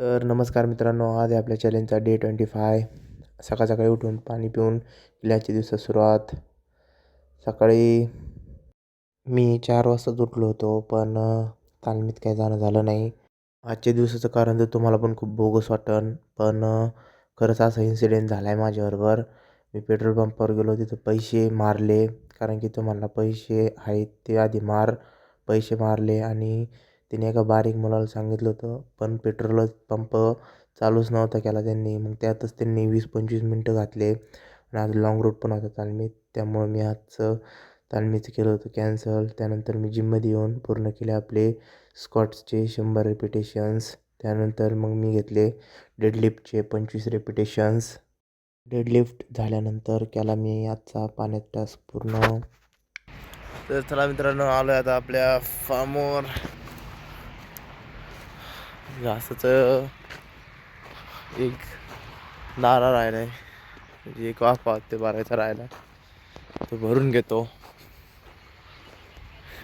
तर नमस्कार मित्रांनो आज आपल्या चॅलेंजचा डे ट्वेंटी फाय सकाळ सकाळी उठून पाणी पिऊन किल्ल्याच्या दिवसात सुरुवात. सकाळी मी चार वाजताच उठलो होतो पण तालमीत काही जाणं झालं नाही. आजच्या दिवसाचं कारण तर तुम्हाला पण खूप बोगस वाटन पण खरंच असा इन्सिडेंट झाला आहे माझ्याबरोबर. मी पेट्रोल पंपावर गेलो तिथं पैसे मारले कारण की तो म्हणला पैसे आहेत ते आधी मार. पैसे मारले आणि तिने एका बारीक मुलाला सांगितलं होतं पण पेट्रोल पंप चालूच नव्हता केला त्यांनी. मग त्यातच त्यांनी वीस पंचवीस मिनटं घातले आणि आज लाँग रूट पण होता तालमीत. त्यामुळं मी आजचं तालमीचं केलं होतं कॅन्सल त्यानंतर मी जिममध्ये येऊन पूर्ण केले आपले स्कॉट्सचे शंभर रेपिटेशन्स त्यानंतर मग मी घेतले डेडलिफ्टचे पंचवीस रेपिटेशन्स डेडलिफ्ट झाल्यानंतर केला मी आजचा पाण्यात टास्क पूर्ण. तर चला मित्रांनो आलो आहे आता आपल्या फार्मवर घासाचं एक नारा राहिला आहे म्हणजे एक वाफा ते भरायचा राहिला तो भरून घेतो.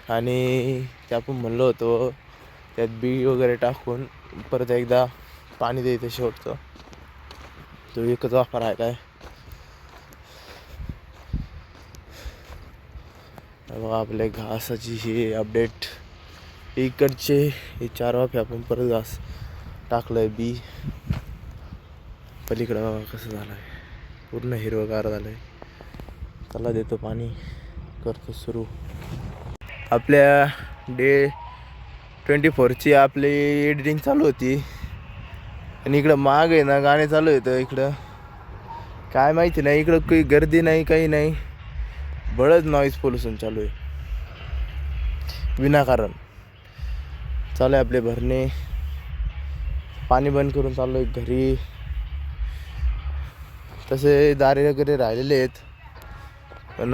आणि ते आपण म्हणलो होतो त्यात बी वगैरे टाकून परत एकदा पाणी द्यायचं शेवटचं. तो एकच वाफा राहिला आहे बघा आपल्या घासाची ही अपडेट इकडचे हे चार वाफे आपण परत घास टाकलंय बी. पलीकडं बाबा कसं झालं आहे पूर्ण हिरवगार झालं आहे त्याला देतो पाणी. करतो सुरू. आपल्या डे ट्वेंटी फोरची आपली एडिटिंग चालू होती. आणि इकडं माग आहे ना गाणे चालू येतं इकडं. काय माहिती नाही इकडं काही गर्दी नाही काही नाही. बळच नॉईज पोल्युशन चालू आहे. विनाकारण. चालू आहे आपले भरणे. पाणी बंद करून चाललो आहे घरी. तसे दारे वगैरे राहिलेले आहेत. पण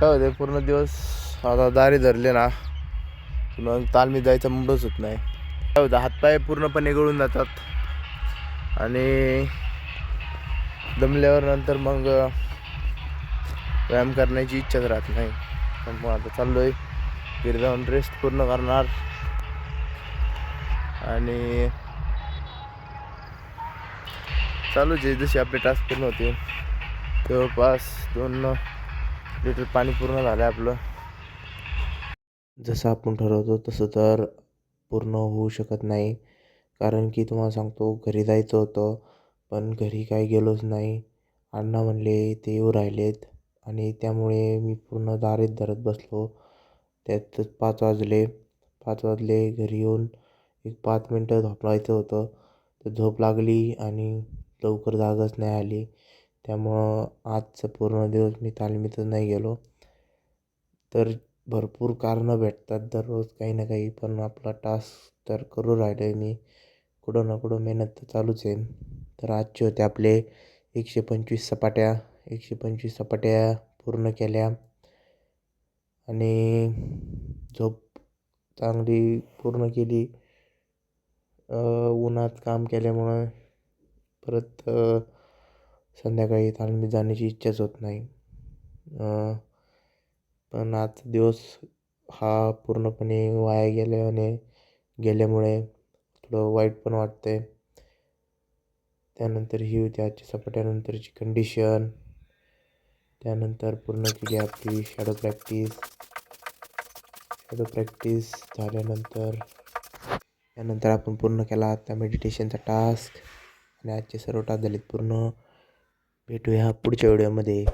काय होते पूर्ण दिवस आता दारे धरले ना की मग तालमी जायचा मुडच होत नाही. काय होतं हातपाय पूर्णपणे गळून जातात. आणि दमल्यावर नंतर मग व्यायाम करण्याची इच्छाच राहत नाही. पण मग आता चाललो आहे तिथे जाऊन रेस्ट पूर्ण करणार. आणि चालूच आहे जशी आपले टास्क पूर्ण होते जवळपास दोन लिटर पाणी पूर्ण झालं आहे आपलं. जसं आपण ठरवतो तसं तर पूर्ण होऊ शकत नाही. कारण की तुम्हाला सांगतो घरी जायचं होतं पण घरी काही गेलोच नाही. अण्णा म्हणले ते येऊ राहिलेत. आणि त्यामुळे मी पूर्ण दारीत धरत बसलो. त्यातच पाच वाजले. पाच वाजले घरी येऊन एक पाच मिनटं झोपायचं होतं. तर झोप लागली आणि लवकर जागच नाही आली. त्यामुळं आजचा पूर्ण दिवस मी तालमीतच नाही गेलो. तर भरपूर कारणं भेटतात दररोज काही ना काही पण आपला टास्क तर करू राहिलो आहे मी. कुठं ना कुठं मेहनत तर चालूच आहे. तर आजचे होते आपले एकशे पंचवीस सपाट्या. एकशे पंचवीस सपाट्या पूर्ण केल्या. आणि झोप चांगली पूर्ण केली. उन्हात काम केल्यामुळं परत संध्याकाळी तालमीत जाण्याची इच्छाच होत नाही. पण आजचा दिवस हा पूर्णपणे वाया गेल्याने गेल्यामुळे थोडं वाईट पण वाटतंय. त्यानंतर ही होती आजची सपाट्यानंतरची कंडिशन त्यानंतर पूर्ण केली आपली शॅडो प्रॅक्टिस शॅडो प्रॅक्टिस झाल्यानंतर त्यानंतर आपण पूर्ण केला आत्ता मेडिटेशनचा टास्क आणि आजचे सर्व टास्क झालेत पूर्ण. भेटूया पुढच्या व्हिडिओमध्ये